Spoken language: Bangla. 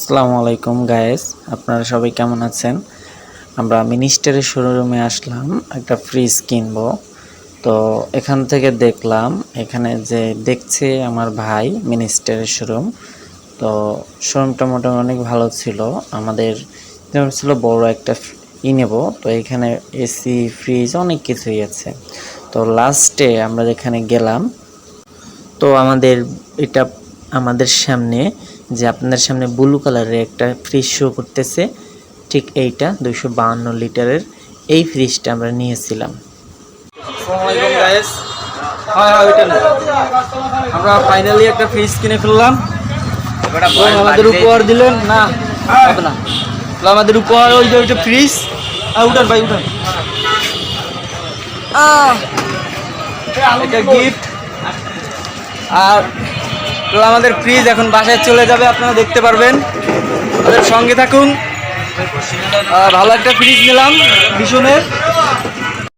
আসসালামু আলাইকুম গায়েস আপনারা সবাই কেমন আছেন? আমরা মিনিস্টারের শোরুমে আসলাম, একটা ফ্রিজ কিনবো। তো এখান থেকে দেখলাম, এখানে যে দেখছে আমার ভাই মিনিস্টারের শোরুম তো শোরুমটা মোটামুটি অনেক ভালো ছিল। আমাদের যেমন ছিল, বড় একটা ই নেব। তো এখানে এসি ফ্রিজ অনেক কিছুই আছে। তো লাস্টে আমরা যেখানে গেলাম, তো আমাদের, এটা আমাদের সামনে যে আপনাদের সামনে ব্লু কালারের একটা ফ্রিজ শো করতেছে ঠিক এইটা দুইশো বাহান্ন লিটারের এই ফ্রিজটা আমরা নিয়েছিলাম। হয় হয় ওইটা না আমরা ফাইনালি একটা ফ্রিজ কিনে ফেললাম। আমাদের উপহার দিলেন না হবে না? আমাদের উপহার ওই যে ওইটা ফ্রিজ আর উঠান ভাই উঠান। আহ, এটা গিফট আর তো আমাদের ফ্রিজ এখন বাসায় চলে যাবে, আপনারা দেখতে পারবেন। আমাদের সঙ্গে থাকুন। ভালো একটা ফ্রিজ নিলাম, ভীষণের।